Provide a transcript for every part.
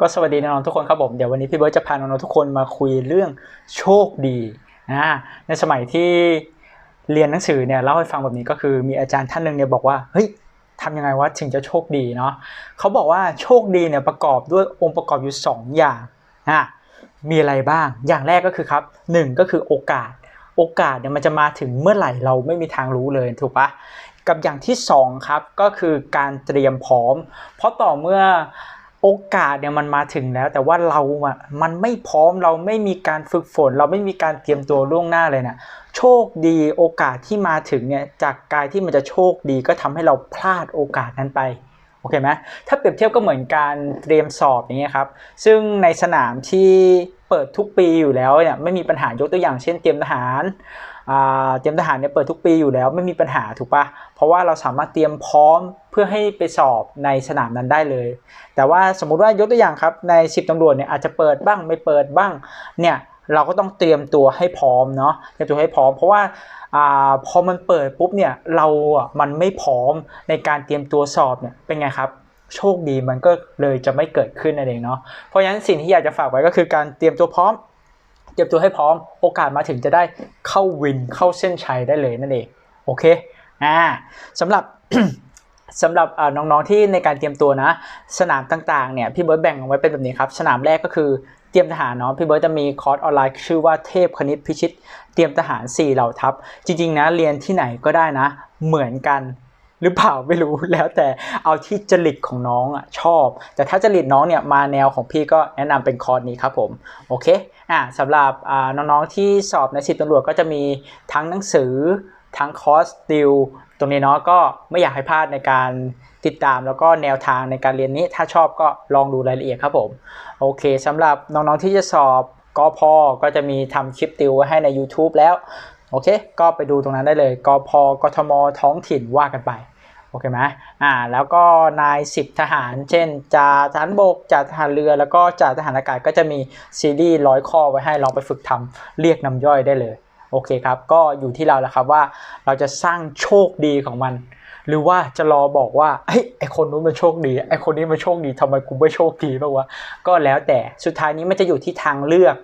ก็สวัสดีน้องๆทุกคนครับผมเดี๋ยววันนี้พี่เบิร์ตจะพาน้องๆทุกคนมาคุยเรื่องโชคดีนะในสมัยที่เรียนหนังสือเนี่ยเล่าให้ฟังแบบนี้ก็คือมีอาจารย์ท่านหนึ่งเนี่ยบอกว่าเฮ้ยทำยังไงวะถึงจะโชคดีเนาะเขาบอกว่าโชคดีเนี่ยประกอบด้วยองค์ประกอบอยู่ 2 อย่างนะมีอะไรบ้าง อย่างแรกก็คือครับหนึ่งก็คือโอกาส โอกาสเนี่ยมันจะมาถึงเมื่อไหร่เราไม่มีทางรู้เลยถูกปะกับอย่างที่สองครับก็คือการเตรียมพร้อม เพราะต่อเมื่อ โอกาสเนี่ยมันมาถึงแล้ว แต่ว่าเราอะมันไม่พร้อมเราไม่มีการฝึกฝน เราไม่มีการเตรียมตัวล่วงหน้าเลยนะโชคดีโอกาสที่มาถึงเนี่ยจากการที่มันจะโชคดีก็ทำให้เราพลาดโอกาสนั้นไปโอเคไหมถ้าเปรียบเทียบก็เหมือนการเตรียมสอบอย่างเงี้ยครับซึ่งในสนามที่ เปิดทุกปีอยู่แล้วเนี่ยไม่มีปัญหายกตัวอย่างเช่นเตรียมทหารเตรียมทหารเนี่ยเปิดทุกปีอยู่แล้วไม่มีปัญหาถูกปะเพราะว่าเราสามารถเตรียมพร้อมเพื่อให้ไปสอบในสนามนั้นได้เลย แต่ว่าสมมุติว่ายกตัวอย่างครับใน 10ตำรวจเนี่ยอาจจะเปิดบ้างไม่เปิดบ้างเนี่ยเราก็ต้องเตรียมตัวให้พร้อมเนาะเตรียมตัวให้พร้อม เพราะว่าอพอมันเปิดปุ๊บเนี่ยเราอะมันไม่พร้อมในการเตรียมตัวสอบเนี่ยเป็นไงครับ โชคดีมันก็เลยจะไม่เกิดขึ้นนั่นเองเนาะเพราะฉะนั้นสิ่งที่อยากจะฝากไว้ก็คือการเตรียมตัวพร้อม เตรียมตัวให้พร้อม โอกาสมาถึงจะได้เข้าวินเข้าเส้นชัยได้เลยนั่นเองโอเคอ่าสำหรับสำหรับน้องๆที่ในการเตรียมตัวนะ สนามต่างๆเนี่ยพี่เบิร์ดแบ่งเอาไว้เป็นแบบนี้ครับสนามแรกก็คือเตรียมทหารเนาะพี่เบิร์ดจะมีคอร์สออนไลน์ชื่อว่าเทพคณิตพิชิต เตรียมทหาร 4 เหล่าทัพ จริงๆนะเรียนที่ไหนก็ได้นะ เหมือนกัน หรือเปล่าไม่รู้แล้วแต่เอาที่จริตของน้องอะชอบ แต่ถ้าจริตน้องเนี่ยมาแนวของพี่ก็แนะนำเป็นคอร์สนี้ครับผมโอเคอ่าสำหรับน้องๆที่สอบในสิบตำรวจก็จะมีทั้งหนังสือทั้งคอร์สติวตรงนี้เนาะก็ไม่อยากให้พลาดในการติดตามแล้วก็แนวทางในการเรียนนี้ ถ้าชอบก็ลองดูรายละเอียดครับผม โอเคสำหรับน้องๆที่จะสอบกพก็จะมีทำคลิปติวไว้ให้ใน YouTube แล้ว โอเค ก็ไปดูตรงนั้นได้เลยกพกทมท้องถิ่นว่ากันไปโอเคไหมอ่า แล้วก็นายสิบทหาร เช่นจ่าทหารบกจ่าทหารเรือ แล้วก็จ่าทหารอากาศก็จะมีซีรีส์ร้อยข้อไว้ให้ลองไปฝึกทำเรียกน้ำย่อยได้เลย โอเคครับ ก็อยู่ที่เราแล้วครับว่าเราจะสร้างโชคดีของมัน หรือว่าจะรอบอกว่าเฮ้ยไอคนนู้นมันโชคดี ไอคนนี้มันโชคดีทำไมกูไม่โชคดีบ้างวะ ก็แล้วแต่ สุดท้ายนี้มันจะอยู่ที่ทางเลือก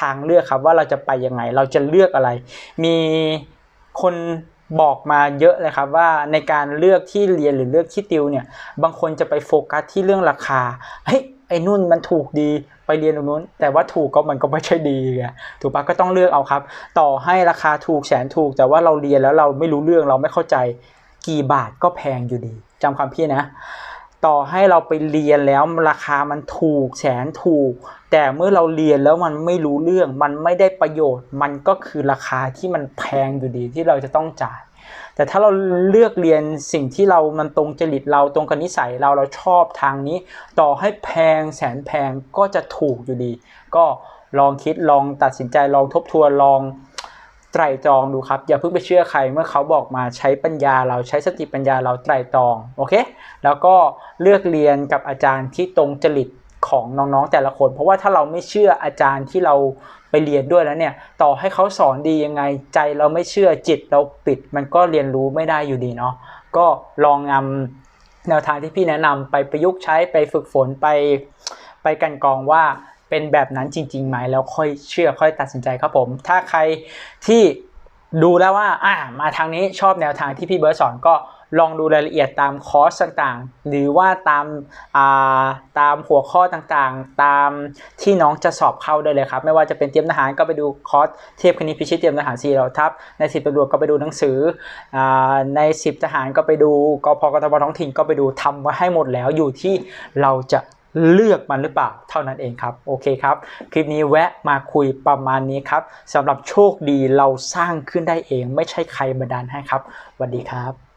ทางเลือกครับว่าเราจะไปยังไง เราจะเลือกอะไร มีคนบอกมาเยอะเลยครับว่าในการเลือกที่เรียนหรือเลือกที่ติวเนี่ย บางคนจะไปโฟกัสที่เรื่องราคาเฮ้ยไอ้นุ่นมันถูกดีไปเรียนตรงนู้น แต่ว่าถูกก็มันก็ไม่ใช่ดีไงถูกปะก็ต้องเลือกเอาครับ ต่อให้ราคาถูกแสนถูก แต่ว่าเราเรียนแล้วเราไม่รู้เรื่องเราไม่เข้าใจกี่บาทก็แพงอยู่ดีจำคำพี่นะ ต่อให้เราไปเรียนแล้วราคามันถูกแสนถูก แต่เมื่อเราเรียนแล้วมันไม่รู้เรื่อง มันไม่ได้ประโยชน์ มันก็คือราคาที่มันแพงอยู่ดีที่เราจะต้องจ่าย แต่ถ้าเราเลือกเรียนสิ่งที่เรามันตรงจริตเราตรงกับนิสัยเราเราชอบทางนี้ ต่อให้แพงแสนแพงก็จะถูกอยู่ดี ก็ลองคิดลองตัดสินใจลองทบทวนลอง ไตรตรองดูครับ อย่าเพิ่งไปเชื่อใครเมื่อเขาบอกมาใช้ปัญญาเราใช้สติปัญญาเราไตรตรองโอเคแล้วก็เลือกเรียนกับอาจารย์ที่ตรงจริตของน้องๆแต่ละคน เพราะว่าถ้าเราไม่เชื่ออาจารย์ที่เราไปเรียนด้วยแล้วเนี่ย ต่อให้เขาสอนดียังไงใจเราไม่เชื่อจิตเราปิด มันก็เรียนรู้ไม่ได้อยู่ดีเนาะก็ลองนำแนวทางที่พี่แนะนำไปประยุกต์ใช้ไปฝึกฝนไปไปกันกองว่า เป็นแบบนั้นจริงๆไหมแล้วค่อยเชื่อค่อยตัดสินใจครับผม ถ้าใครที่ดูแล้วว่าอ่ามาทางนี้ชอบแนวทางที่พี่เบิร์ดสอนก็ลองดูรายละเอียดตามคอร์สต่างๆ หรือว่าตามตามหัวข้อต่างๆ ตามที่น้องจะสอบเข้าได้เลยครับ ไม่ว่าจะเป็นเตรียมทหารก็ไปดูคอร์สเทพคณิตพิชิตเตรียมทหารสี่เหล่าทัพในสิบตำรวจก็ไปดูหนังสืออในสิบทหารก็ไปดูกพกทบท้องถิ่นก็ไปดูทำไว้ให้หมดแล้วอยู่ที่เราจะ เลือกมันหรือเปล่าเท่านั้นเองครับ โอเคครับ คลิปนี้แวะมาคุยประมาณนี้ครับสำหรับโชคดีเราสร้างขึ้นได้เอง ไม่ใช่ใครมาดันให้ครับสวัสดีครับ